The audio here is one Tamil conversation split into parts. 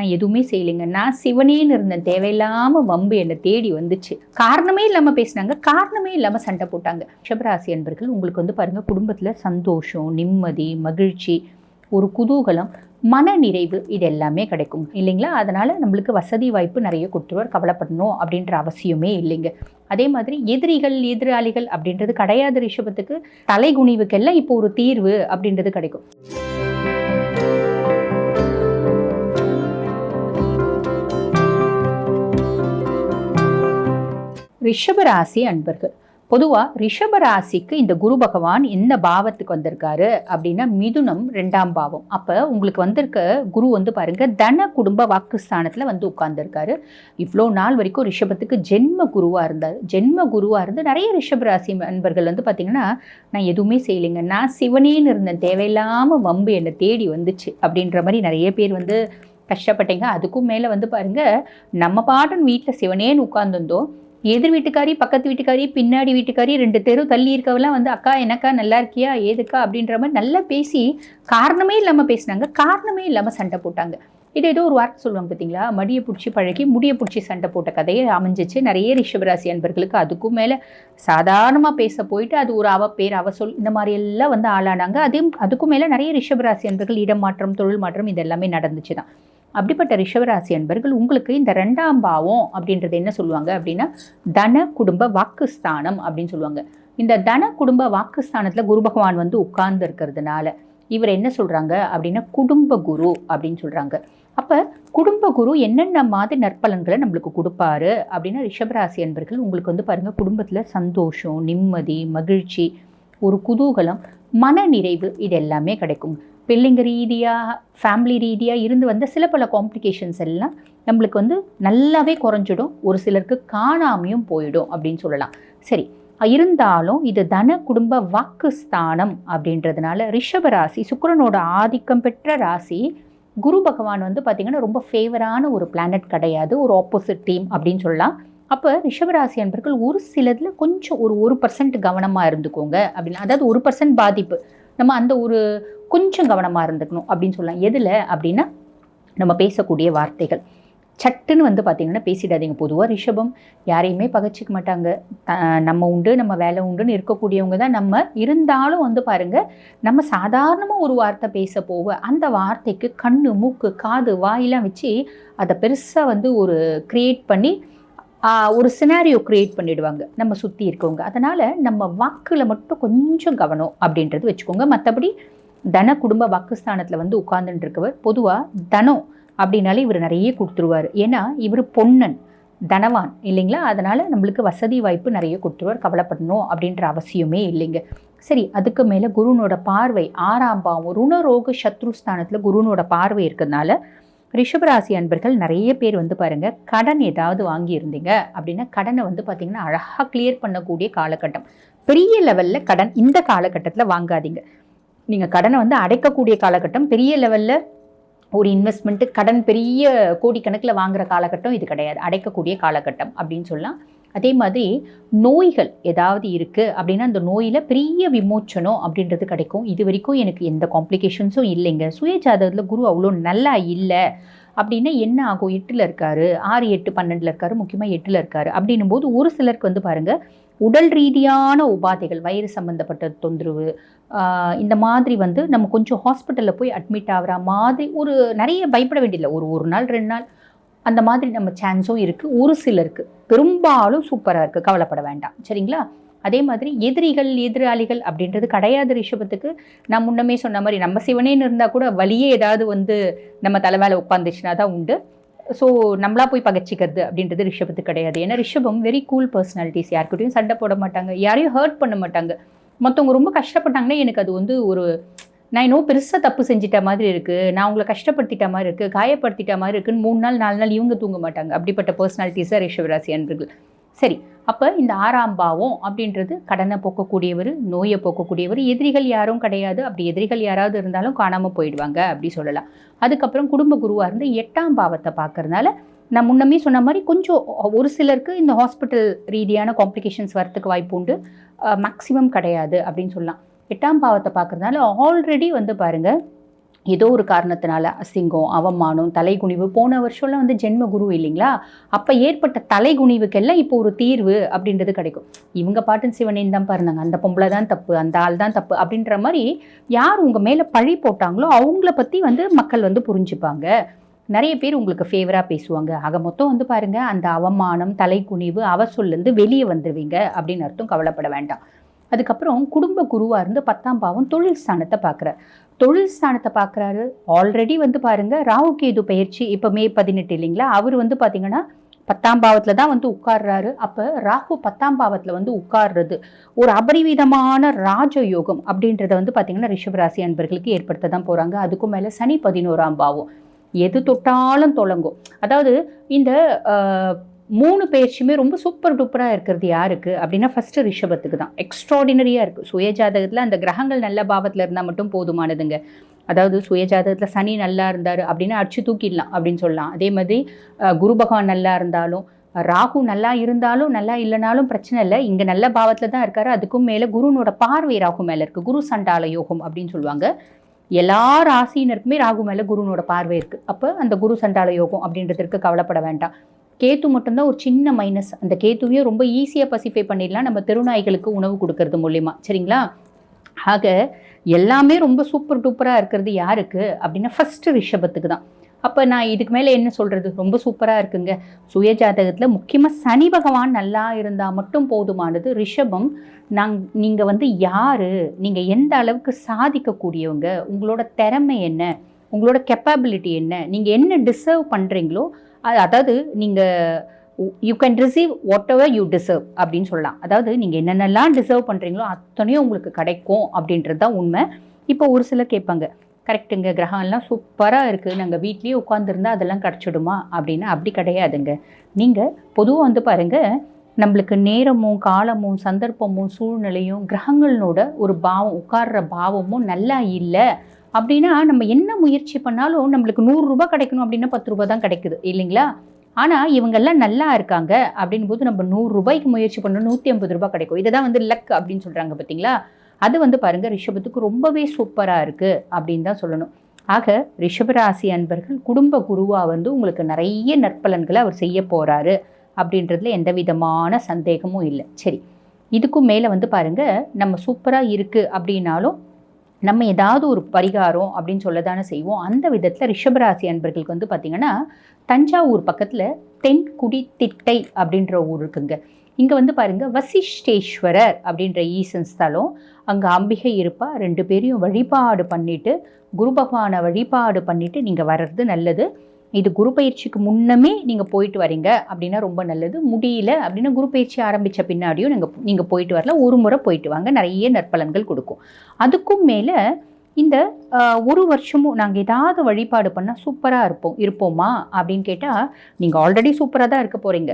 நான் எதுவுமே செய்யலைங்க. நான் சிவனேன்னு இருந்தேன் தேவையில்லாமல் வம்பு என்னை தேடி வந்துச்சு. காரணமே இல்லாமல் பேசினாங்க. காரணமே இல்லாமல் சண்டை போட்டாங்க. ரிஷபராசி அன்பர்கள் உங்களுக்கு வந்து பாருங்கள் குடும்பத்தில் சந்தோஷம் நிம்மதி மகிழ்ச்சி ஒரு குதூகலம் மன நிறைவு இது எல்லாமே கிடைக்கும். இல்லைங்களா? அதனால் நம்மளுக்கு வசதி வாய்ப்பு நிறைய கொடுத்துருவார். கவலைப்படணும் அப்படின்ற அவசியமே இல்லைங்க. அதே மாதிரி எதிரிகள் எதிராளிகள் அப்படின்றது கிடையாது ரிஷபத்துக்கு. தலைகுனிவுக்கெல்லாம் இப்போ ஒரு தீர்வு அப்படின்றது கிடைக்கும். ரிஷபராசி அன்பர்கள். பொதுவாக ரிஷபராசிக்கு இந்த குரு பகவான் என்ன பாவத்துக்கு வந்திருக்காரு அப்படின்னா மிதுனம் ரெண்டாம் பாவம். அப்போ உங்களுக்கு வந்திருக்க குரு வந்து பாருங்க தன குடும்ப வாக்குஸ்தானத்தில் வந்து உட்கார்ந்துருக்காரு. இவ்வளோ நாள் வரைக்கும் ரிஷபத்துக்கு ஜென்ம குருவாக இருந்தார். ஜென்ம குருவாக இருந்து நிறைய ரிஷபராசி அன்பர்கள் வந்து பார்த்திங்கன்னா நான் எதுவுமே செய்யலைங்க நான் சிவனேன்னு இருந்தேன் தேவையில்லாமல் வம்பு என்னை தேடி வந்துச்சு அப்படின்ற மாதிரி நிறைய பேர் வந்து கஷ்டப்பட்டீங்க. அதுக்கும் மேலே வந்து பாருங்க நம்ம பாட்டன் வீட்டில் சிவனேன்னு உட்கார்ந்துருந்தோம். எதிர் வீட்டுக்காரி பக்கத்து வீட்டுக்காரி பின்னாடி வீட்டுக்காரி ரெண்டு தெரு தள்ளி இருக்கவெல்லாம் வந்து அக்கா எனக்கா நல்லா இருக்கியா? ஏதுக்கா? அப்படின்ற மாதிரி நல்லா பேசி காரணமே இல்லாமல் பேசினாங்க. காரணமே இல்லாமல் சண்டை போட்டாங்க. இது ஏதோ ஒரு வார்த்தை சொல்லுவாங்க பார்த்தீங்களா மடியை பிடிச்சி பழகி முடியை பிடிச்சி சண்டை போட்ட கதையை அமைஞ்சிச்சு. நிறைய ரிஷபராசி அன்பர்களுக்கு அதுக்கும் மேலே சாதாரணமாக பேச போயிட்டு அது ஒரு அவ பேர் அவ சொல் இந்த மாதிரி எல்லாம் வந்து ஆளானாங்க. அதையும் அதுக்கும் மேலே நிறைய ரிஷபராசி அன்பர்கள் இடம் மாற்றம் தொழில் மாற்றம் இது எல்லாமே நடந்துச்சு தான் அப்படிப்பட்ட ரிஷவராசி அன்பர்கள் உங்களுக்கு இந்த ரெண்டாம் பாவம் அப்படின்றது என்ன சொல்லுவாங்க அப்படின்னா தன குடும்ப வாக்குஸ்தானம் அப்படின்னு சொல்லுவாங்க. இந்த தன குடும்ப வாக்குஸ்தானத்தில் குரு பகவான் வந்து உட்கார்ந்து இருக்கிறதுனால இவர் என்ன சொல்கிறாங்க அப்படின்னா குடும்ப குரு அப்படின்னு சொல்கிறாங்க அப்போ குடும்ப குரு என்னென்ன மாதிரி நற்பலன்களை நம்மளுக்கு கொடுப்பாரு அப்படின்னா ரிஷபராசி அன்பர்கள் உங்களுக்கு வந்து பாருங்கள் குடும்பத்தில் சந்தோஷம் நிம்மதி மகிழ்ச்சி ஒரு குதூகலம் மன நிறைவு இது எல்லாமே கிடைக்கும். பிள்ளைங்க ரீதியாக ஃபேமிலி ரீதியாக இருந்து வந்த சில பல காம்ப்ளிகேஷன்ஸ் எல்லாம் நம்மளுக்கு வந்து நல்லாவே குறைஞ்சிடும். ஒரு சிலருக்கு காணாமையும் போயிடும் அப்படின்னு சொல்லலாம். சரி இருந்தாலும் இது தன குடும்ப வாக்குஸ்தானம் அப்படின்றதுனால ரிஷப ராசி சுக்கரனோட ஆதிக்கம் பெற்ற ராசி குரு பகவான் வந்து பார்த்திங்கன்னா ரொம்ப ஃபேவரான ஒரு பிளானட் கிடையாது. ஒரு ஆப்போசிட் டீம் அப்படின்னு சொல்லலாம். அப்போ ரிஷபராசி அன்பர்கள் ஒரு சிலதில் கொஞ்சம் ஒரு ஒரு பர்சன்ட் கவனமாக இருந்துக்கோங்க அப்படின்னு. அதாவது ஒரு பர்சன்ட் பாதிப்பு. நம்ம அந்த ஒரு கொஞ்சம் கவனமாக இருந்துக்கணும் அப்படின்னு சொல்லலாம். எதில்? அப்படின்னா நம்ம பேசக்கூடிய வார்த்தைகள். சட்டுன்னு வந்து பார்த்திங்கன்னா பேசிடாதீங்க. பொதுவாக ரிஷபம். யாரையுமே பகச்சிக்க மாட்டாங்க. த- நம்ம உண்டு நம்ம வேலை உண்டுன்னு இருக்கக்கூடியவங்க தான் நம்ம. இருந்தாலும் வந்து பாருங்கள் நம்ம சாதாரணமாக ஒரு வார்த்தை பேச போக அந்த வார்த்தைக்கு கண் மூக்கு காது வாயெல்லாம் வச்சு அதை பெருசாக வந்து ஒரு க்ரியேட் பண்ணி ஒரு சினாரியோ க்ரியேட் பண்ணிடுவாங்க. நம்ம சுற்றி இருக்கவங்க. அதனால் நம்ம வாக்கில் மட்டும் கொஞ்சம் கவனம் அப்படின்றது வச்சுக்கோங்க. மற்றபடி தன குடும்ப வாக்குஸ்தானத்தில் வந்து உட்கார்ந்துட்டு இருக்கவர் பொதுவாக தனம் அப்படின்னாலே இவர் நிறைய கொடுத்துருவார். ஏன்னா இவர் பொன்னன் தனவான் இல்லைங்களா? அதனால் நம்மளுக்கு வசதி வாய்ப்பு நிறைய கொடுத்துருவார். கவலைப்படணும் அப்படின்ற அவசியமே இல்லைங்க. சரி அதுக்கு மேலே குருனோட பார்வை ஆறாம் பாவம் ருணரோக சத்ருஸ்தானத்தில் குருனோட பார்வை இருக்கிறதுனால ரிஷபராசி அன்பர்கள் நிறைய பேர் வந்து பாருங்க கடன் ஏதாவது வாங்கியிருந்தீங்க அப்படின்னா கடனை வந்து பார்த்தீங்கன்னா அழகாக கிளியர் பண்ணக்கூடிய காலகட்டம். பெரிய லெவலில் கடன் இந்த காலகட்டத்தில் வாங்காதீங்க. நீங்கள் கடனை வந்து அடைக்கக்கூடிய காலகட்டம் பெரிய லெவலில் ஒரு இன்வெஸ்ட்மெண்ட்டு கடன் பெரிய கோடிக்கணக்கில் வாங்குற காலகட்டம் இது கிடையாது. அடைக்கக்கூடிய காலகட்டம் அப்படின்னு சொல்லலாம். அதே மாதிரி நோய்கள் ஏதாவது இருக்குது அப்படின்னா அந்த நோயில் பெரிய விமோச்சனம் அப்படின்றது கிடைக்கும். இது வரைக்கும் எனக்கு எந்த காம்ப்ளிகேஷன்ஸும் இல்லைங்க. சுய ஜாதகத்தில் குரு அவ்வளோ நல்லா இல்லை அப்படின்னா என்ன ஆகும்? எட்டில் இருக்காரு ஆறு எட்டு பன்னெண்டில் இருக்காரு முக்கியமாக எட்டில் இருக்காரு அப்படின்னும் போது ஒரு சிலருக்கு வந்து பாருங்கள் உடல் ரீதியான உபாதைகள் வயிறு சம்மந்தப்பட்ட தொந்தரவு இந்த மாதிரி வந்து நம்ம கொஞ்சம் ஹாஸ்பிட்டலில் போய் அட்மிட் ஆகிற மாதிரி ஒரு நிறைய பயப்பட வேண்டியதில்லை. ஒரு ஒரு நாள் ரெண்டு நாள் அந்த மாதிரி நம்ம சான்ஸும் இருக்குது ஒரு சிலருக்கு. பெரும்பாலும் சூப்பராக இருக்குது கவலைப்பட வேண்டாம். சரிங்களா? அதே மாதிரி எதிரிகள் எதிராளிகள் அப்படின்றது கிடையாது ரிஷபத்துக்கு. நான் முன்னமே சொன்ன மாதிரி நம்ம சிவனேன்னு இருந்தால் கூட வழியே ஏதாவது வந்து நம்ம தலை மேலே உட்காந்துச்சுனா தான் உண்டு. ஸோ நம்மளா போய் பகச்சிக்கிறது அப்படின்றது ரிஷபத்துக்கு கிடையாது. ஏன்னா ரிஷபம் வெரி கூல் பர்சனாலிட்டிஸ் யாருக்கிட்டையும் சண்டை போட மாட்டாங்க. யாரையும் ஹர்ட் பண்ண மாட்டாங்க. மற்றவங்க ரொம்ப கஷ்டப்பட்டாங்கன்னா எனக்கு அது வந்து ஒரு நான் இன்னும் பெருசாக தப்பு செஞ்சிட்ட மாதிரி இருக்குது நான் உங்களை கஷ்டப்படுத்திட்ட மாதிரி இருக்குது காயப்படுத்திட்ட மாதிரி இருக்குன்னு மூணு நாள் நாலு நாள் இவங்க தூங்க மாட்டாங்க. அப்படிப்பட்ட பர்சனாலிட்டிஸ் தான் ரிஷபராசி அன்பர்கள். சரி அப்போ இந்த ஆறாம் பாவம் அப்படின்றது கடனை போக்கக்கூடியவர் நோயை போக்கக்கூடியவர். எதிரிகள் யாரும் கிடையாது. அப்படி எதிரிகள் யாராவது இருந்தாலும் காணாமல் போயிடுவாங்க அப்படி சொல்லலாம். அதுக்கப்புறம் குடும்ப குருவாக இருந்து எட்டாம் பாவத்தை பார்க்கறதுனால நான் முன்னமே சொன்ன மாதிரி கொஞ்சம் ஒரு சிலருக்கு இந்த ஹாஸ்பிட்டல் ரீதியான காம்ப்ளிகேஷன்ஸ் வரத்துக்கு வாய்ப்பு உண்டு. மேக்ஸிமம் கிடையாது அப்படின்னு சொல்லலாம். எட்டாம் பாவத்தை பார்க்குறதுனால ஆல்ரெடி வந்து பாருங்கள் ஏதோ ஒரு காரணத்தினால அசிங்கம் அவமானம் தலைகுனிவு போன வருஷம்லாம் வந்து ஜென்ம குரு இல்லைங்களா? அப்போ ஏற்பட்ட தலைகுனிவுக்கெல்லாம் இப்போ ஒரு தீர்வு அப்படின்றது கிடைக்கும். இவங்க பாட்டன் சிவனேன்னு தான் பாருந்தாங்க அந்த பொம்பளை தான் தப்பு அந்த ஆள் தான் தப்பு அப்படின்ற மாதிரி யார் உங்கள் மேலே பழி போட்டாங்களோ அவங்கள பற்றி வந்து மக்கள் வந்து புரிஞ்சுப்பாங்க. நிறைய பேர் உங்களுக்கு ஃபேவராக பேசுவாங்க. ஆக மொத்தம் வந்து பாருங்கள் அந்த அவமானம் தலைக்குனிவு அவசொல்லேருந்து வெளியே வந்துடுவீங்க அப்படின்னு அர்த்தம். கவலைப்பட வேண்டாம். அதுக்கப்புறம் குடும்ப குருவாக இருந்து பத்தாம் பாவம் தொழில் ஸ்தானத்தை பார்க்குறார் தொழில் ஸ்தானத்தை பார்க்குறாரு ஆல்ரெடி வந்து பாருங்கள் ராகு கேது பயிற்சி இப்போ மே பதினெட்டு இல்லைங்களா? அவர் வந்து பார்த்தீங்கன்னா பத்தாம் பாவத்தில் தான் வந்து உட்கார்றாரு. அப்போ ராகு பத்தாம் பாவத்தில் வந்து உட்கார்றது ஒரு அபரிவிதமான ராஜயோகம் அப்படின்றத வந்து பார்த்தீங்கன்னா ரிஷபராசி அன்பர்களுக்கு ஏற்படுத்த தான் போகிறாங்க அதுக்கும் மேலே சனி பதினோராம் பாவம். எது தொட்டாலும் தொடங்கும் அதாவது இந்த மூணு பயிற்சியுமே ரொம்ப சூப்பர் டூப்பராக இருக்கிறது யாருக்கு? அப்படின்னா ஃபஸ்ட்டு ரிஷபத்துக்கு தான். எக்ஸ்ட்ராடினரியாக இருக்குது சுயஜாதகத்தில் அந்த கிரகங்கள் நல்ல பாவத்தில் இருந்தால் மட்டும் போதுமானதுங்க. அதாவது சுயஜாதகத்தில் சனி நல்லா இருந்தார் அப்படின்னா அடிச்சு தூக்கிடலாம் அப்படின்னு சொல்லலாம். அதே மாதிரி குரு பகவான் நல்லா இருந்தாலும் ராகு நல்லா இருந்தாலும் நல்லா இல்லைனாலும் பிரச்சனை இல்லை. இங்கே நல்ல பாவத்தில் தான் இருக்காரு. அதுக்கும் மேலே குருனோட பார்வை ராகு மேலே இருக்குது குரு சண்டால யோகம் அப்படின்னு சொல்லுவாங்க. எல்லா ராசினருக்குமே ராகு மேலே குருனோட பார்வை இருக்குது அப்போ அந்த குரு சண்டால யோகம் அப்படின்றதுக்கு கவலைப்பட வேண்டாம். கேத்து மட்டும்தான் ஒரு சின்ன மைனஸ் அந்த கேத்துவையும் ரொம்ப ஈஸியாக பசிஃபை பண்ணிடலாம். நம்ம தெருநாய்களுக்கு உணவு கொடுக்கறது மூலியமா. சரிங்களா? ஆக எல்லாமே ரொம்ப சூப்பர் டூப்பராக இருக்கிறது யாருக்கு? அப்படின்னா ஃபஸ்ட்டு ரிஷபத்துக்கு தான் அப்போ நான் இதுக்கு மேலே என்ன சொல்கிறது ரொம்ப சூப்பராக இருக்குங்க. சுயஜாதகத்தில் முக்கியமாக சனி பகவான் நல்லா இருந்தால் மட்டும் போதுமானது. ரிஷபம் நாங் நீங்கள் வந்து யார்? நீங்கள் எந்த அளவுக்கு சாதிக்கக்கூடியவங்க? உங்களோட திறமை என்ன? உங்களோட கெப்பாபிலிட்டி என்ன? நீங்கள் என்ன டிசர்வ் பண்ணுறீங்களோ அதாவது நீங்கள் you can receive whatever you deserve அப்படின்னு சொல்லலாம். அதாவது நீங்கள் என்னென்னலாம் டிசர்வ் பண்ணுறீங்களோ அத்தனையும் உங்களுக்கு கிடைக்கும் அப்படின்றது தான் உண்மை. இப்போ ஒரு சிலர் கேட்பாங்க கரெக்டுங்க கிரகம்லாம் சூப்பராக இருக்குது நாங்கள் வீட்லேயே உட்காந்துருந்தா அதெல்லாம் கிடச்சிடுமா? அப்படின்னா. அப்படி கிடையாதுங்க. நீங்கள் பொதுவாக வந்து பாருங்கள் நம்மளுக்கு நேரமும் காலமும் சந்தர்ப்பமும் சூழ்நிலையும் கிரகங்களோட ஒரு பாவம் உட்கார்ற பாவமும் நல்லா இல்லை. அப்படின்னா நம்ம என்ன முயற்சி பண்ணாலும் நம்மளுக்கு நூறுரூபா கிடைக்கணும் அப்படின்னா பத்து ரூபா தான் கிடைக்குது இல்லைங்களா? ஆனால் இவங்கெல்லாம் நல்லா இருக்காங்க அப்படின் போது நம்ம நூறுரூபாய்க்கு முயற்சி பண்ணணும் நூற்றி ஐம்பது ரூபாய் கிடைக்கும். இதை தான் வந்து லக் அப்படின்னு சொல்கிறாங்க பார்த்தீங்களா அது வந்து பாருங்கள் ரிஷபத்துக்கு ரொம்பவே சூப்பராக இருக்குது அப்படின்னு தான் சொல்லணும். ஆக ரிஷபராசி அன்பர்கள் குடும்ப குருவாக வந்து உங்களுக்கு நிறைய நற்பலன்களை அவர் செய்ய போகிறாரு அப்படின்றதுல எந்த விதமான சந்தேகமும் இல்லை. சரி இதுக்கும் மேலே வந்து பாருங்கள் நம்ம சூப்பராக இருக்குது அப்படின்னாலும் நம்ம ஏதாவது ஒரு பரிகாரம் அப்படின்னு சொல்ல தானே செய்வோம். அந்த விதத்தில் ரிஷபராசி அன்பர்களுக்கு வந்து பார்த்திங்கன்னா தஞ்சாவூர் பக்கத்தில் தென்குடி திட்டை அப்படின்ற ஊர் இருக்குங்க. இங்கே வந்து பாருங்க வசிஷ்டேஸ்வரர் அப்படின்ற ஈசன் ஸ்தலம். அங்கே அம்பிகை இருப்பா ரெண்டு பேரையும் வழிபாடு பண்ணிவிட்டு குரு பகவானை வழிபாடு பண்ணிவிட்டு நீங்கள் வர்றது நல்லது. இது குரு பயிற்சிக்கு முன்னமே நீங்கள் போயிட்டு வரீங்க அப்படின்னா ரொம்ப நல்லது. முடியல அப்படின்னா குரு பயிற்சி ஆரம்பித்த பின்னாடியும் நீங்கள் நீங்கள் போயிட்டு வரலாம். ஒரு முறை போயிட்டு வாங்க. நிறைய நற்பலன்கள் கொடுக்கும். அதுக்கும் மேலே இந்த ஒரு வருஷமும் நாங்கள் ஏதாவது வழிபாடு பண்ணால் சூப்பராக இருப்போம். இருப்போமா அப்படின்னு கேட்டால் நீங்கள் ஆல்ரெடி சூப்பராக தான் இருக்க போகிறீங்க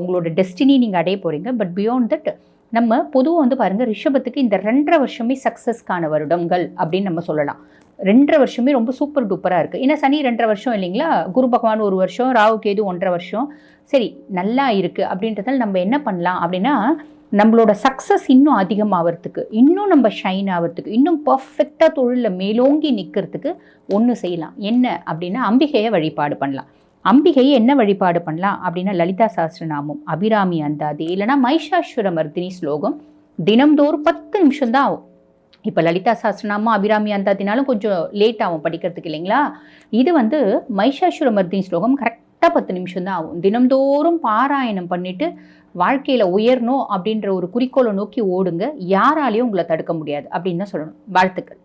உங்களோட டெஸ்டினி நீங்கள் அடைய போகிறீங்க பட் பியாண்ட் தட் நம்ம பொதுவாக வந்து பாருங்கள் ரிஷபத்துக்கு இந்த ரெண்டரை வருஷமே சக்ஸஸ்க்கான வருடங்கள் அப்படின்னு நம்ம சொல்லலாம். ரெண்டரை வருஷமே ரொம்ப சூப்பர் டூப்பராக இருக்குது ஏன்னா சனி ரெண்டரை வருஷம் இல்லைங்களா? குரு பகவான் ஒரு வருஷம் ராகு கேது ஒன்றரை வருஷம். சரி நல்லா இருக்குது அப்படின்றதால நம்ம என்ன பண்ணலாம் அப்படின்னா நம்மளோட சக்ஸஸ் இன்னும் அதிகமாகிறதுக்கு இன்னும் நம்ம ஷைன் ஆகிறதுக்கு இன்னும் பர்ஃபெக்டாக தொழிலில் மேலோங்கி நிற்கிறதுக்கு ஒன்று செய்யலாம். என்ன அப்படின்னா அம்பிகையை வழிபாடு பண்ணலாம். அம்பிகையை என்ன வழிபாடு பண்ணலாம் அப்படின்னா லலிதா சாஸ்திரநாமம் அபிராமி அந்தாதி இல்லைனா மைஷாஸ்வர மர்தினி ஸ்லோகம் தினம்தோறும் பத்து நிமிஷம் தான் ஆகும். இப்போ லலிதா சாஸ்திரநாமம் அபிராமி அந்தாத்தினாலும் கொஞ்சம் லேட் ஆகும் படிக்கிறதுக்கு இல்லைங்களா? இது வந்து மைஷாசுர மர்தினி ஸ்லோகம் கரெக்டாக பத்து நிமிஷம் தான் ஆகும். தினம்தோறும் பாராயணம் பண்ணிவிட்டு வாழ்க்கையில் உயரணும் அப்படின்ற ஒரு குறிக்கோளை நோக்கி ஓடுங்க. யாராலையும் உங்களை தடுக்க முடியாது அப்படின்னு தான் சொல்லணும். வாழ்த்துக்கள்.